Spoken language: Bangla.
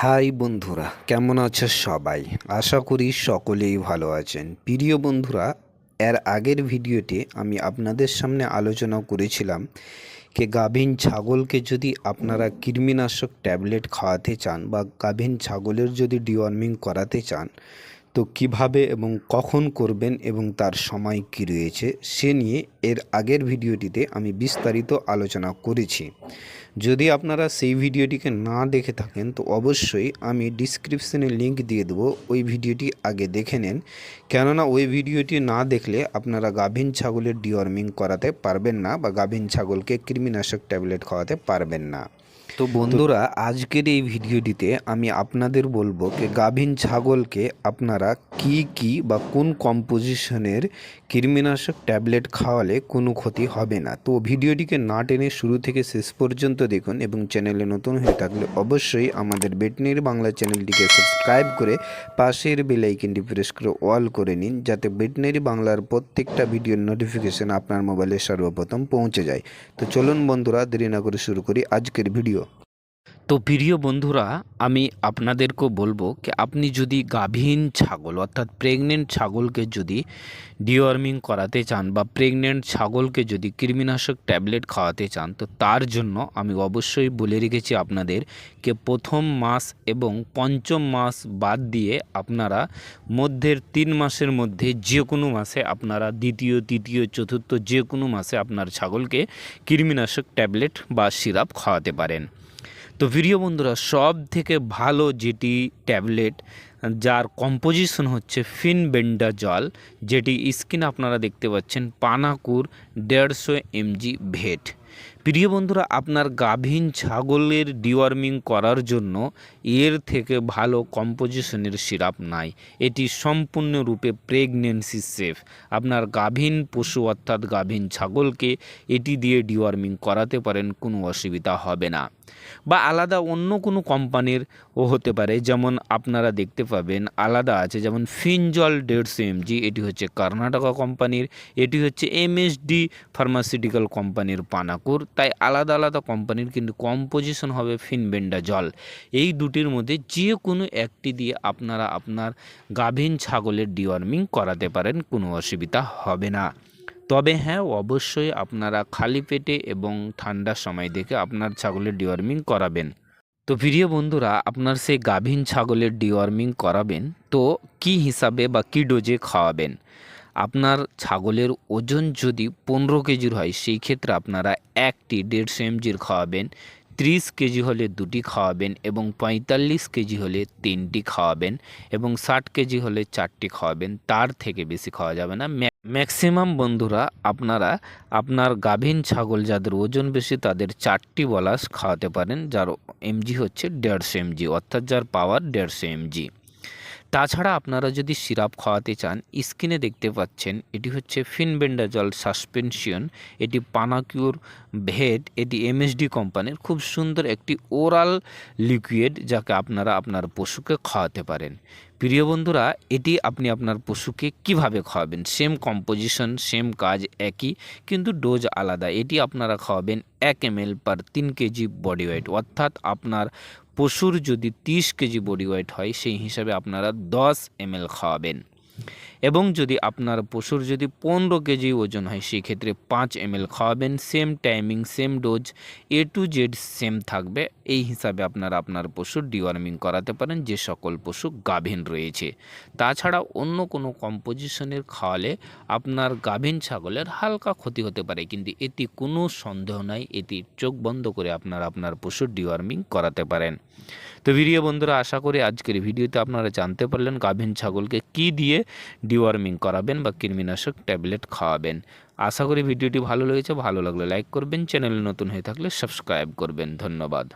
হাই বন্ধুরা, কেমন আছো সবাই? আশা করি সকলেই ভালো আছেন। প্রিয় বন্ধুরা, এর আগের ভিডিওতে আমি আপনাদের সামনে আলোচনা করেছিলাম যে গাভীন ছাগলকে যদি আপনারা কৃমিনাশক ট্যাবলেট খাওয়াতে চান বা গাভীন ছাগলের যদি ডিওয়ার্মিং করাতে চান তো কীভাবে এবং কখন করবেন এবং তার সময় কী রয়েছে, সে নিয়ে এর আগের ভিডিওটিতে আমি বিস্তারিত আলোচনা করেছি। যদি আপনারা সেই ভিডিওটিকে না দেখে থাকেন, তো অবশ্যই আমি ডিসক্রিপশনে লিংক দিয়ে দেবো, ওই ভিডিওটি আগে দেখে নেন। কেননা ওই ভিডিওটি না দেখলে আপনারা গাভীন ছাগলের ডিওয়ার্মিং করাতে পারবেন না বা গাভীন ছাগলকে কৃমিনাশক ট্যাবলেট খাওয়াতে পারবেন না। তো বন্ধুরা, আজকের এই ভিডিওটিতে আমি আপনাদের বলব যে গাভীন ছাগলকে আপনারা কি কি বা কোন কম্পোজিশনের কৃমিনাশক ট্যাবলেট খাওয়ালে কোনো ক্ষতি হবে না? তো ভিডিওটিকে না টেনে শুরু থেকে শেষ পর্যন্ত দেখুন এবং চ্যানেলে নতুন হয়ে থাকলে অবশ্যই আমাদের বেটনির বাংলা চ্যানেলটিকে সাবস্ক্রাইব করে পাশের বেল আইকনটি প্রেস করে অল করে নিন যাতে বেটনারি বাংলার প্রত্যেকটা ভিডিওর নোটিফিকেশন আপনার মোবাইলে সর্বপ্রথম পৌঁছে যায়। তো চলুন বন্ধুরা, দেরি না করে শুরু করি আজকের ভিডিও। তো প্রিয় বন্ধুরা, আমি আপনাদেরকে বলব কি, আপনি যদি গাভীন ছাগল, অর্থাৎ প্রেগনেন্ট ছাগলকে যদি ডিওয়ার্মিং করাতে চান বা প্রেগনেন্ট ছাগলকে যদি কৃমিনাশক ট্যাবলেট খাওয়াতে চান, তো তার জন্য আমি অবশ্যই বলে রেখেছি আপনাদের কে প্রথম মাস এবং পঞ্চম মাস বাদ দিয়ে আপনারা মধ্যের তিন মাসের মধ্যে যে কোনো মাসে আপনারা দ্বিতীয়, তৃতীয়, চতুর্থ যে কোনো মাসে আপনার ছাগলকে কৃমিনাশক ট্যাবলেট বা সিরাপ খাওয়াতে পারেন। তো ভিডিও বন্ধুরা সব থেকে ভালো যেটি ট্যাবলেট, যার কম্পোজিশন হচ্ছে ফিনবেন্ডা জল, যেটি স্কিন আপনারা দেখতে পাচ্ছেন, পানাকুর দেড়শো এমজি ভেট। প্রিয় বন্ধুরা, আপনার গাভীন ছাগলের ডিওয়ার্মিং করার জন্য এর থেকে ভালো কম্পোজিশনের সিরাপ নাই। এটি সম্পূর্ণরূপে প্রেগনেন্সি সেফ। আপনার গাভীন পশু অর্থাৎ গাভীন ছাগলকে এটি দিয়ে ডিওয়ার্মিং করাতে পারেন, কোনো অসুবিধা হবে না। বা আলাদা অন্য কোনো কোম্পানির ও হতে পারে, যেমন আপনারা দেখতে পাবেন, আলাদা আছে যেমন ফিনজল দেড়শো এমজি এটি হচ্ছে কর্ণাটকা কোম্পানির, এটি হচ্ছে এমএসডি ফার্মাসিউটিক্যাল কোম্পানির পানাকুর তাই আলাদা আলাদা কোম্পানির কিন্তু কম্পোজিশন হবে ফিনবেন্ডা জল। এই দুটির মধ্যে যে কোনো একটি দিয়ে আপনারা আপনার গাভীন ছাগলের ডিওয়ার্মিং করাতে পারেন, কোনো অসুবিধা হবে না। তবে হ্যাঁ অবশ্যই আপনারা খালি পেটে এবং ঠান্ডার সময় দেখে আপনার ছাগলের ডিওয়ার্মিং করাবেন। তো প্রিয় বন্ধুরা, আপনার সেই গাভীন ছাগলের ডিওয়ার্মিং করাবেন, তো কি হিসাবে বা কী ডোজে খাওয়াবেন? আপনার ছাগলের ওজন যদি পনেরো কেজির হয়, সেই ক্ষেত্রে আপনারা একটি দেড়শো এমজির খাওয়াবেন, ত্রিশ কেজি হলে দুটি খাওয়াবেন এবং পঁয়তাল্লিশ কেজি হলে তিনটি খাওয়াবেন এবং ষাট কেজি হলে চারটি খাওয়াবেন, তার থেকে বেশি খাওয়া যাবে না। ম্যাক্সিমাম বন্ধুরা আপনারা আপনার গাভীন ছাগল যাদের ওজন বেশি, তাদের চারটি বলাস খাওয়াতে পারেন, যার এমজি হচ্ছে দেড়শো এমজি, অর্থাৎ যার পাওয়ার দেড়শো এমজি। তাছাড়া আপনারা যদি সিরাপ খাওয়াতে চান, স্কিনে দেখতে পাচ্ছেন, এটি হচ্ছে ফিনবেন্ডাজল সাসপেনশন, এটি পানাকিউর ভেড এটি এমএসডি কোম্পানির খুব সুন্দর একটি ওরাল লিকুইড যাকে আপনারা আপনার পশুকে খাওয়াতে পারেন। প্রিয় বন্ধুরা, এটি আপনি আপনার পশুকে কীভাবে খাওয়াবেন? সেম কম্পোজিশন, সেম কাজ একই, কিন্তু ডোজ আলাদা। এটি আপনারা খাওয়াবেন এক এম পার তিন কেজি বডি ওয়েট। অর্থাৎ আপনার পশুর যদি তিরিশ কেজি বডি ওয়েট হয় সেই হিসাবে আপনারা দশ এম খাওয়াবেন। এবং যদি আপনার পশুর যদি পনেরো কেজি ওজন হয় সেই ক্ষেত্রে পাঁচ এম খাওয়াবেন same timing same dose A to Z same থাকবে। এই হিসাবে আপনারা আপনার পশুর ডিওয়ার্মিং করাতে পারেন, যে সকল পশু গাভীন রয়েছে। তাছাড়া অন্য কোনো কম্পোজিশনের খাওয়ালে আপনার গাভীন ছাগলের হালকা ক্ষতি হতে পারে, কিন্তু এটি কোনো সন্দেহ নাই এটি চোখ বন্ধ করে আপনারা আপনার পশুর ডিওয়ার্মিং করাতে পারেন। তো ভিডিও বন্ধুরা, আশা করি আজকের ভিডিওতে আপনারা জানতে পারলেন গাভীন ছাগলকে কি দিয়ে ডিওয়ার্মিং করাবেন বা কৃমিনাশক ট্যাবলেট খাওয়াবেন। আশা করি ভিডিওটি ভালো লেগেছে, ভালো লাগলে লাইক করবেন, চ্যানেলে নতুন হয়ে থাকলে সাবস্ক্রাইব করবেন। ধন্যবাদ।